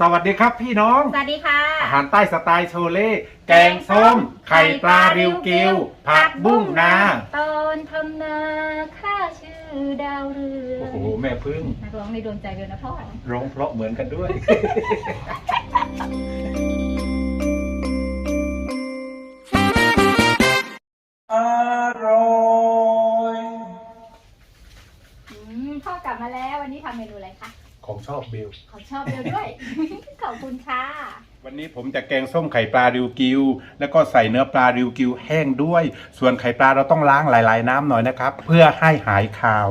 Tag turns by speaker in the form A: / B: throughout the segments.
A: สวัสดีครับพี่น้อง
B: สวัสดีค่ะ
A: อาหารใต้สไตล์โชเล่แกงส้ม ไข่ปลาริวกิว ผักบุ้งนา
B: ตอนทำนาข้าชื่อดาวเรือง
A: โอ้โห แม่พึ่ง
B: นักร้องในดวงใจเลยนะพ่อ
A: ร้องเพราะเหมือนกันด้วย อร่อย
B: อืมพ่อกลับมาแล้ววันนี้ทำเมนูอะไรคะ
A: ของชอบบิล
B: ขอชอบเดียวด้วย ขอบคุณค่ะ
A: วันนี้ผมจะแกงส้มไข่ปลาริวกิว แล้วก็ใส่เนื้อปลาริวกิวแห้งด้วย ส่วนไข่ปลาเราต้องล้างหลาย ๆ น้ำหน่อยนะครับ เพื่อให้หายคาว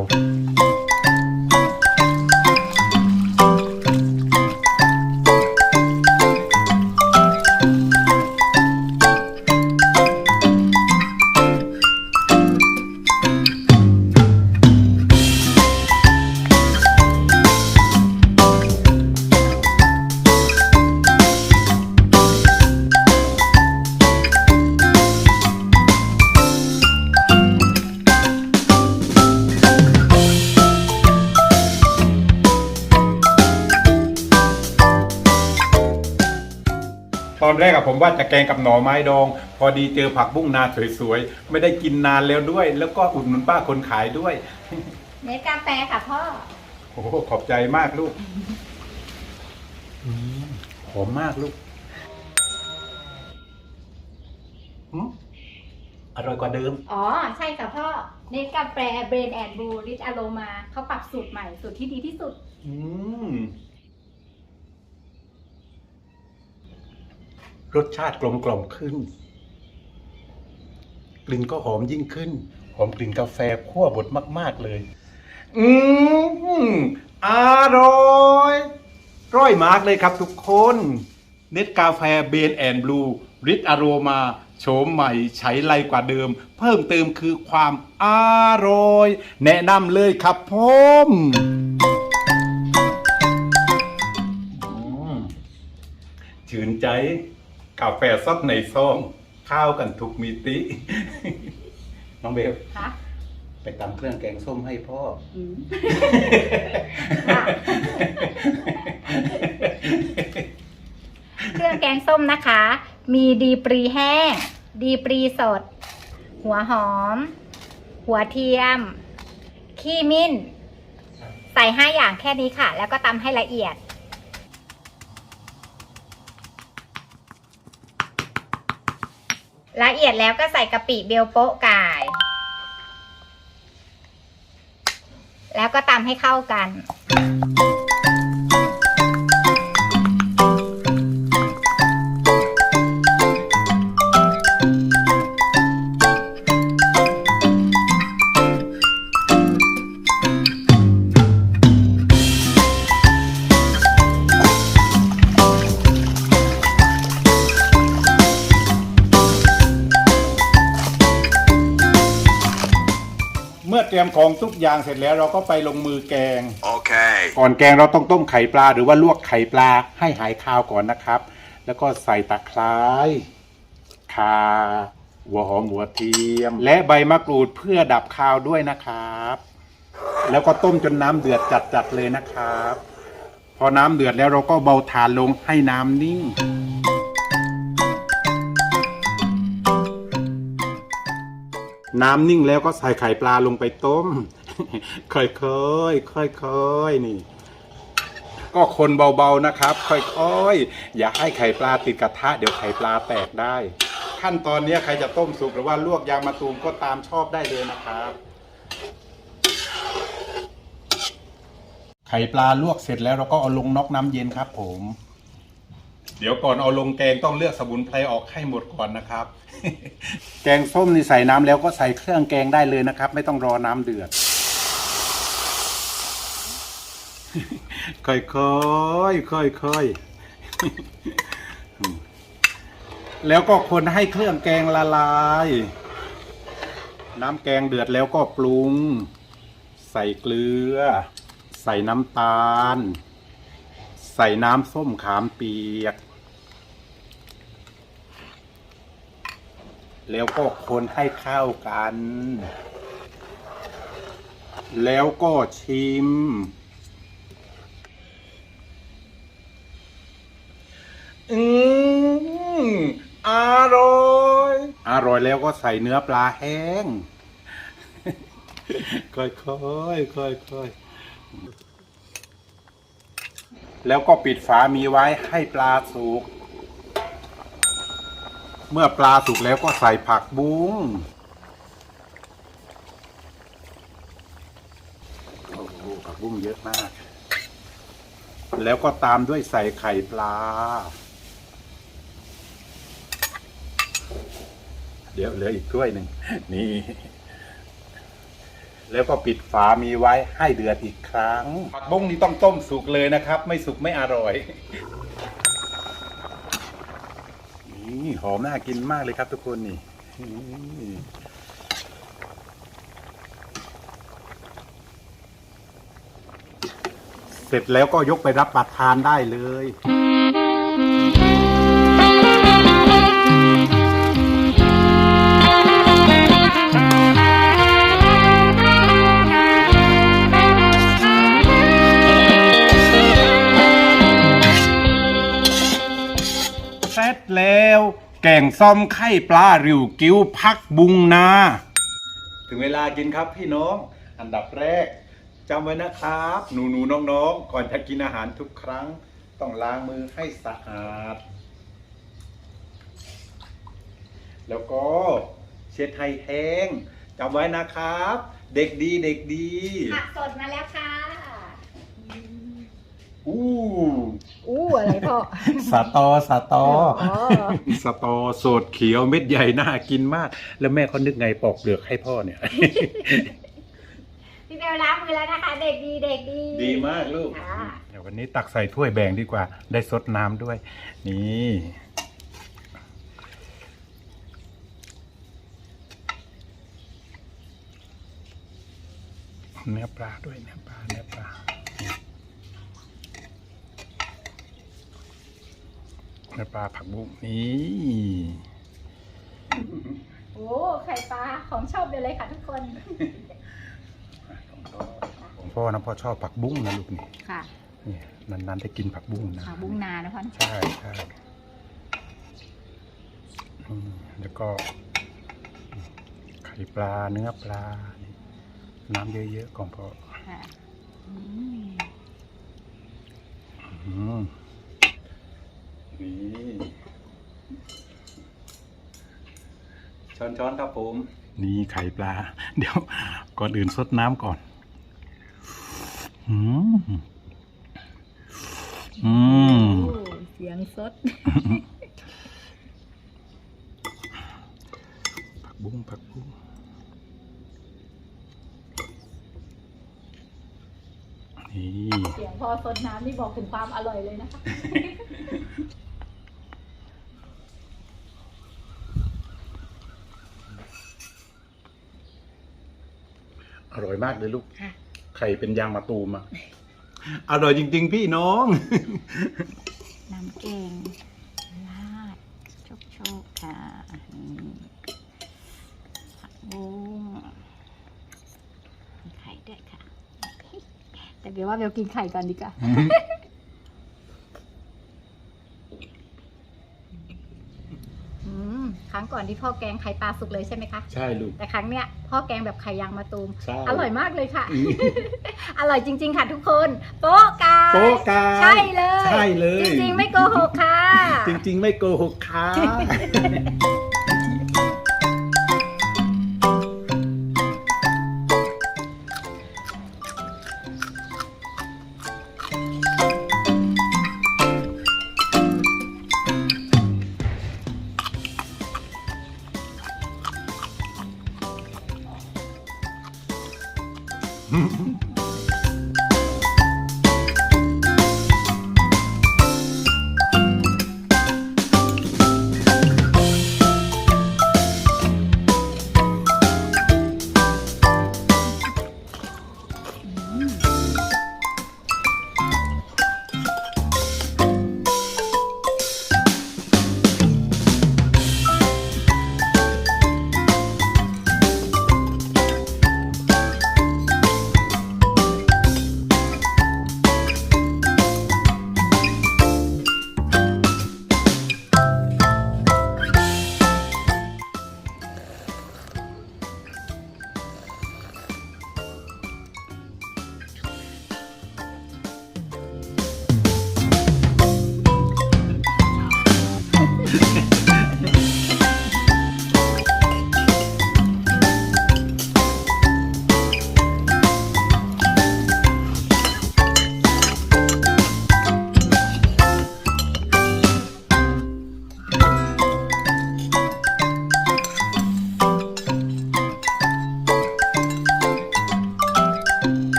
A: อนแรกอะผมว่าจะแกงกับหน่อไม้ดอง พอดีเจอผักบุ้งนาสวยๆ ไม่ได้กินนานแล้วด้วย แล้วก็อุดหนุนป้าคนขายด้วย
B: เนสกาแฟค่ะพ่อ
A: โอ้โหขอบใจมากลูกอืมหอมมากลูกหืมอร่อยกว่าเดิม
B: อ๋อ ใช่ค่ะพ่อ เนสกาแฟเบรนแอนด์บูริชอโรมาเขาปรับสูตรใหม่สูตรที่ดีที่สุด
A: อืม รสชาติกลมกล่อมขึ้น กลิ่นก็หอมยิ่งขึ้น หอมกลิ่นกาแฟคั่วบดมาก ๆเลย อืมอร่อยร่อยมากเลยครับทุกคนเน็ตกาแฟเบนแอนบลูริดอโรมาโฉมใหม่ใช้ไรกว่าเดิม เพิ่มเติมคือความอร่อย แนะนำเลยครับผมอืมชื่นใจ กาแฟซดในซองข้าวกันทุกมิติ น้องเบล
B: คะ
A: ไปตำเครื่องแกงส้มให้พ่อ
B: อืมค่ะเครื่องแกงส้มนะคะ มีดีปรีแห้ง ดีปรีสด หัวหอม หัวเทียม ขี้มิ้น ใส่ห้าอย่างแค่นี้ค่ะ แล้วก็ตำให้ละเอียด ละเอียดแล้วก็ใส่กะปิเบลโป๊ะก่แล้วก็ตำให้เข้ากัน
A: เมื่อเตรียมของทุกอย่างเสร็จแล้วเราก็ไปลงมือแกง
C: Okay.
A: ก่อนแกงเราต้องต้มไข่ปลาหรือว่าลวกไข่ปลาให้หายคาวก่อนนะครับ แล้วก็ใส่ตะไคร้ข่าหัวหอมหัวเทียม และใบมะกรูดเพื่อดับคาวด้วยนะครับ แล้วก็ต้มจนน้ำเดือดจัดๆเลยนะครับ พอน้ำเดือดแล้วเราก็เบาถ่านลงให้น้ำนิ่ง น้ำนิ่งแล้วก็ใส่ไข่ปลาลงไปต้ม ค่อยๆค่อยๆนี่ ก็คนเบาๆนะครับ ค่อยๆอย่าให้ไข่ปลาติดกระทะเดี๋ยวไข่ปลาแตกได้ ขั้นตอนนี้ใครจะต้มสุกหรือว่าลวกยางมะตูมก็ตามชอบได้เลยนะครับไข่ปลาลวกเสร็จแล้วเราก็เอาลงน็อกน้ำเย็นครับผม เดี๋ยวก่อนเอาลงแกงต้องเลือกสมุนไพรออกให้หมดก่อนนะครับ แกงส้มนี่ใส่น้ำแล้วก็ใส่เครื่องแกงได้เลยนะครับ ไม่ต้องรอน้ำเดือด ค่อยๆค่อยๆแล้วก็คนให้เครื่องแกงละลาย น้ำแกงเดือดแล้วก็ปรุง ใส่เกลือ ใส่น้ำตาล ใส่น้ำส้มขามเปียก แล้วก็คนให้เข้ากัน แล้วก็ชิม อืมอร่อย อร่อยแล้วก็ใส่เนื้อปลาแห้ง ค่อยๆค่อยๆแล้วก็ปิดฝามีไว้ให้ปลาสุก เมื่อปลาสุกแล้วก็ใส่ผักบุ้งโอ้โหผักบุ้งเยอะมาก แล้วก็ตามด้วยใส่ไข่ปลา เดี๋ยวเหลืออีกถ้วยหนึ่งนี่ แล้วก็ปิดฝามีไว้ให้เดือดอีกครั้ง ผักบุ้งนี่ต้องต้มสุกเลยนะครับ ไม่สุกไม่อร่อย นี่หอมน่ากินมากเลยครับทุกคนนี่นี่เสร็จแล้วก็ยกไปรับประทานได้เลย แกงส้มไข่ปลาริวกิ้วพักบุงนา ถึงเวลากินครับพี่น้อง อันดับแรกจำไว้นะครับ หนูหนูๆน้องๆก่อนจะกินอาหารทุกครั้ง ต้องล้างมือให้สะอาด แล้วก็เช็ดให้แห้งจำไว้นะครับ เด็กดีเด็กดี
B: ผักสดมาแล้วค่ะ
A: อู้
B: อู้อะไรพ่อ
A: สาตอสาตอ
B: อ๋อ
A: สตอโสดเขียวเม็ดใหญ่น่ากินมาก แล้วแม่เขานึกไงปอกเปลือกให้พ่อเนี่ย
B: พี่เบลล้างมือแล้วนะคะ เด็กดีเด็กดี
A: ดีมากลูก
B: ค่ะ
A: เดี๋ยววันนี้ตักใส่ถ้วยแบ่งดีกว่า ได้ซดน้ำด้วย นี่เนื้อปลาด้วยเนื้อปลาเนื้อปลา เนื้อปลาผักบุ้งนี่
B: โอ้ไข่ปลาของชอบเบลเลยค่ะทุกคน
A: ของพ่อนะพ่อชอบผักบุ้งนะลูกนี่
B: ค่ะ
A: นี่นานๆได้กินผักบุ้งนะ
B: ผักบุ้งนานะพ่อ
A: ใช่ใช่อืมแล้วก็ ไข่ปลาเนื้อปลา น้ำเยอะๆของพ่อ
B: ค่ะอืม
A: อืมนี่ ช้อนๆครับผม นี่ไข่ปลา เดี๋ยว ก่อนอื่นซดน้ำก่อน อืมอืม
B: โอ้เสียงสด
A: ผักบุ้งผักบุ้งนี่
B: เสียงพอสดน้ำนี่บอกถึงความอร่อยเลยนะคะ
A: อร่อยมากเลยลูก
B: ค่ะ
A: ไข่เป็นยางมะตูมอะอร่อยจริง ๆ พี่น้อง
B: น้ำแกงราดโชคโชคๆค่ะอืมผักบุ้งมีไข่ด้วยค่ะ แต่เบลว่าเบลกินไข่ก่อนดีกว่า อืมครั้งก่ อนที่พ่อแกงไข่ปลาสุกเลยใช่ไหมคะ
A: ใช่ลูก
B: แต่ครั้งเนี้ยพ่อแกงแบบไข่ยางมะตูม
A: ใช่
B: อร่อยมากเลยค่ะ
A: อืม
B: อร่อยจริง ๆ ค่ะทุกคน โป๊ะกาย
A: โป๊ะกาย
B: ใช่เลย
A: ใช่เลย
B: จริงๆ ไม่โกหกค่ะ
A: จริง ๆ ไม่โกหกค่ะ
B: Mm-hmm.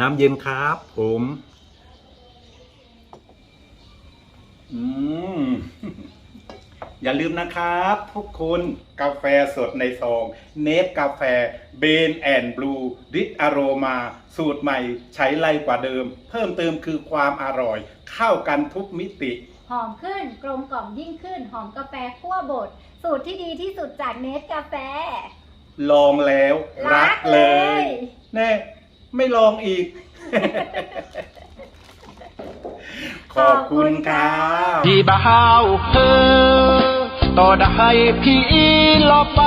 A: น้ำเย็นครับผม อืม อย่าลืมนะครับ ทุกคนกาแฟสดในซอง เนสกาแฟเบนแอนบลูริดอโรมา สูตรใหม่ ใช้ไรกว่าเดิม เพิ่มเติมคือความอร่อย เข้ากันทุกมิติ
B: หอมขึ้น กลมกล่อมยิ่งขึ้น หอมกาแฟคั่วบด สูตรที่ดีที่สุดจากเนสกาแฟ
A: ลองแล้ว รักเล
B: รักเลยย
A: แน่ ไม่ลองอีก ขอบคุณครับ
C: พี่บ่าวเธอต่อได้พี่ลอไป